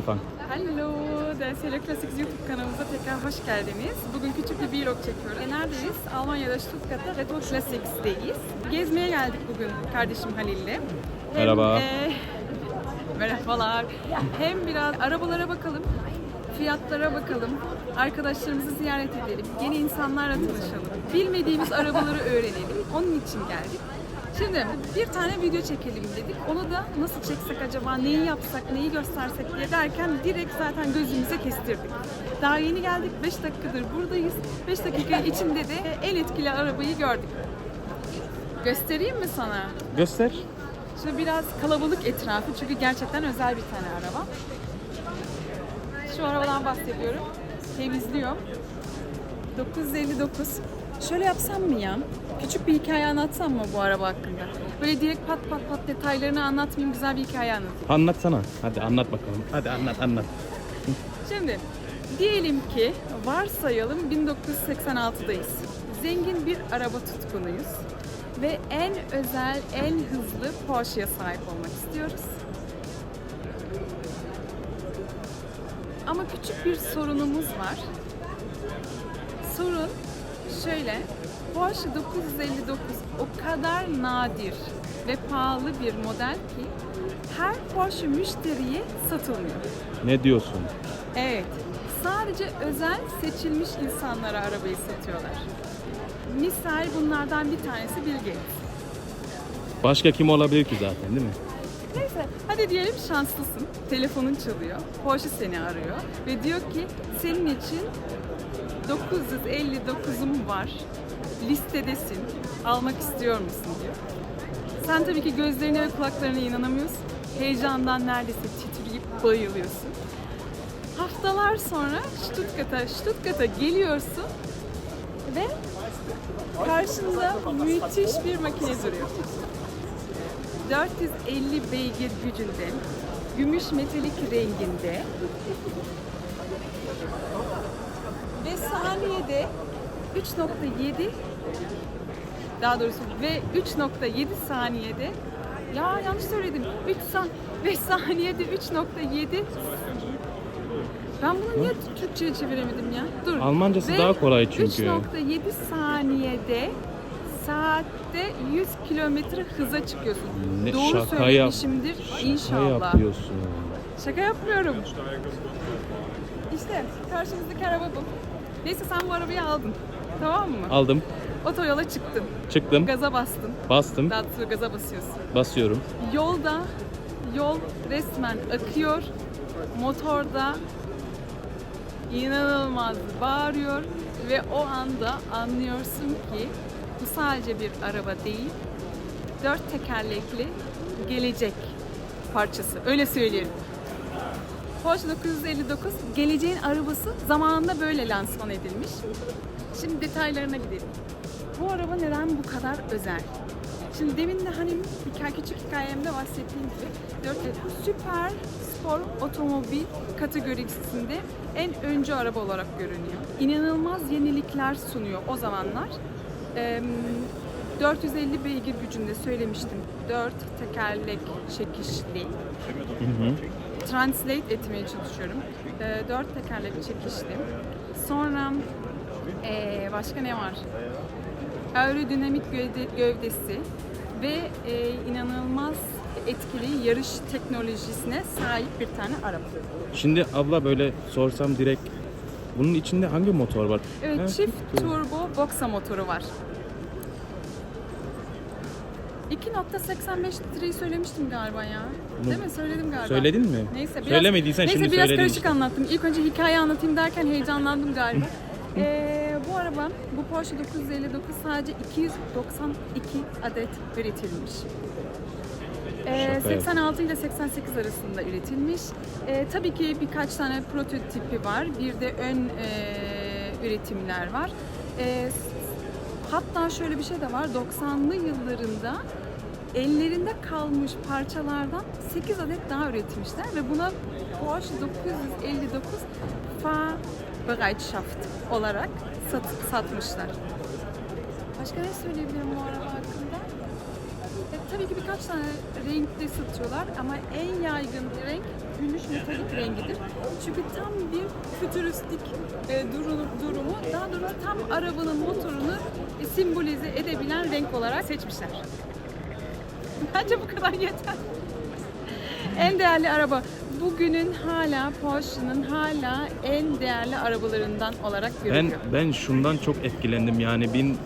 Anfang. Hello, DSL Classics YouTube kanalımıza tekrar hoş geldiniz. Bugün küçük bir vlog çekiyoruz. E, neredeyiz? Almanya'da Stuttgart'ta Retro Classics'teyiz. Gezmeye geldik bugün kardeşim Halil'le. Hem, Merhaba. e, merhabalar. Hem biraz arabalara bakalım, fiyatlara bakalım, arkadaşlarımızı ziyaret edelim, yeni insanlarla tanışalım, bilmediğimiz arabaları öğrenelim. Onun için geldik. Şimdi bir tane video çekelim dedik. Onu da nasıl çeksek acaba, neyi yapsak, neyi göstersek diye derken direkt zaten gözümüze kestirdik. Daha yeni geldik, 5 dakikadır buradayız. 5 dakika içinde de en etkili arabayı gördük. Göstereyim mi sana? Göster. Şimdi biraz kalabalık etrafı çünkü gerçekten özel bir tane araba. Şu arabadan bahsediyorum. Temizliyor. 959. Şöyle yapsam mı ya? Küçük bir hikaye anlatsam mı bu araba hakkında? Böyle direkt pat pat pat detaylarını anlatmayayım, güzel bir hikaye anlatayım. Anlatsana. Hadi anlat bakalım. Hadi anlat anlat. Şimdi diyelim ki varsayalım 1986'dayız. Zengin bir araba tutkunuyuz ve en özel, en hızlı Porsche'ye sahip olmak istiyoruz. Ama küçük bir sorunumuz var. Sorun şöyle. Porsche 959 o kadar nadir ve pahalı bir model ki her Porsche müşteriye satılmıyor. Ne diyorsun? Evet. Sadece özel seçilmiş insanlara arabayı satıyorlar. Misal bunlardan bir tanesi Bill Gates. Başka kim olabilir ki zaten değil mi? Neyse hadi diyelim şanslısın. Telefonun çalıyor. Porsche seni arıyor ve diyor ki senin için 959'um var. Listedesin. Almak istiyor musun diyor. Sen tabii ki gözlerine ve kulaklarına inanamıyorsun. Heyecandan neredeyse titreyip bayılıyorsun. Haftalar sonra Stuttgart'a Stuttgart'a geliyorsun ve karşında müthiş bir makine duruyor. 450 beygir gücünde, gümüş metalik renginde ve saniyede 3.7 daha doğrusu ve 3.7 saniyede ya yanlış söyledim 3 san ve saniyede 3.7 ben bunu niye Türkçe'ye çeviremedim ya? Dur. Almancası Ve daha kolay çünkü. 3.7 saniyede saatte 100 kilometre hıza çıkıyorsun. Ne Doğru şaka yap- söylemişimdir Ne inşallah. yapıyorsun? Şaka yapmıyorum. İşte karşımızdaki araba bu. Neyse sen bu arabayı aldın. Tamam mı? Aldım. Otoyola çıktın. Çıktım. Gaza bastın. Bastım. Daha sonra gaza basıyorsun. Basıyorum. Yolda yol resmen akıyor. Motorda inanılmaz bağırıyor ve o anda anlıyorsun ki bu sadece bir araba değil, dört tekerlekli gelecek parçası. Öyle söyleyelim. Porsche 959 geleceğin arabası zamanında böyle lansman edilmiş. Şimdi detaylarına gidelim. Bu araba neden bu kadar özel? Şimdi demin de hani hikaye, küçük hikayemde bahsettiğim gibi 4 süper spor otomobil kategorisinde en öncü araba olarak görünüyor. İnanılmaz yenilikler sunuyor o zamanlar. Eee, 450 beygir gücünde söylemiştim. 4 tekerlek çekişli. Hı hı. Translate etmeye çalışıyorum. Eee, 4 tekerlek çekişli. Sonra eee, başka ne var? aerodinamik gövde, gövdesi ve e, inanılmaz etkili yarış teknolojisine sahip bir tane araba. Şimdi abla böyle sorsam direkt bunun içinde hangi motor var? Evet, Ha, çift turbo boxa motoru var. 2.85 litreyi söylemiştim galiba ya. Değil mi? Söyledim galiba. Söyledin mi? Neyse biraz, Söylemediysen neyse, şimdi biraz söyledin karışık anlattım. İlk önce hikaye anlatayım derken heyecanlandım galiba. Ee, bu araba, bu Porsche 959 sadece 292 adet üretilmiş. Ee, Şaka 86 ile 88 arasında üretilmiş. Ee, tabii ki birkaç tane prototipi var. Bir de ön e, üretimler var. Ee, hatta şöyle bir şey de var. 90'lı yıllarında ellerinde kalmış parçalardan 8 adet daha üretmişler ve buna Porsche 959 Fahrbereitschaft olarak sat, satmışlar. Başka ne söyleyebilirim bu araba hakkında? tabii ki birkaç tane renkte satıyorlar ama en yaygın renk gümüş metalik rengidir. Çünkü tam bir fütüristik e, durumu, durumu, daha doğrusu tam arabanın motorunu e, simbolize edebilen renk olarak seçmişler. Bence bu kadar yeter. En değerli araba. Bugünün hala Porsche'nin hala en değerli arabalarından olarak Ben görülüyor. ben şundan çok etkilendim yani bin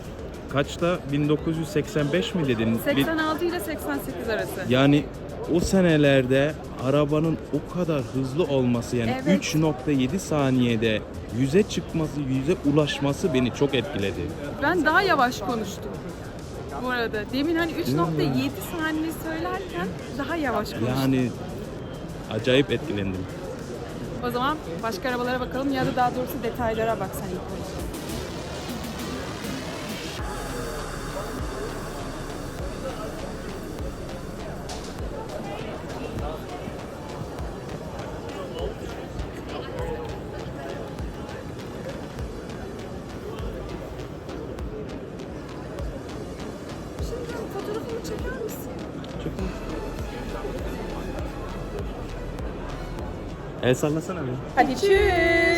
kaçta 1985 mi dedin? Bir- 86 ile 88 arası. Yani o senelerde arabanın o kadar hızlı olması yani Evet. 3.7 saniyede yüze çıkması, yüze ulaşması beni çok etkiledi. Ben daha yavaş konuştum. Bu arada demin hani 3.7 saniye söylerken daha yavaş konuştum. Yani acayip etkilendim. O zaman başka arabalara bakalım ya da daha doğrusu detaylara bak sen ilk önce. El sallasana bir. Hadi çüz.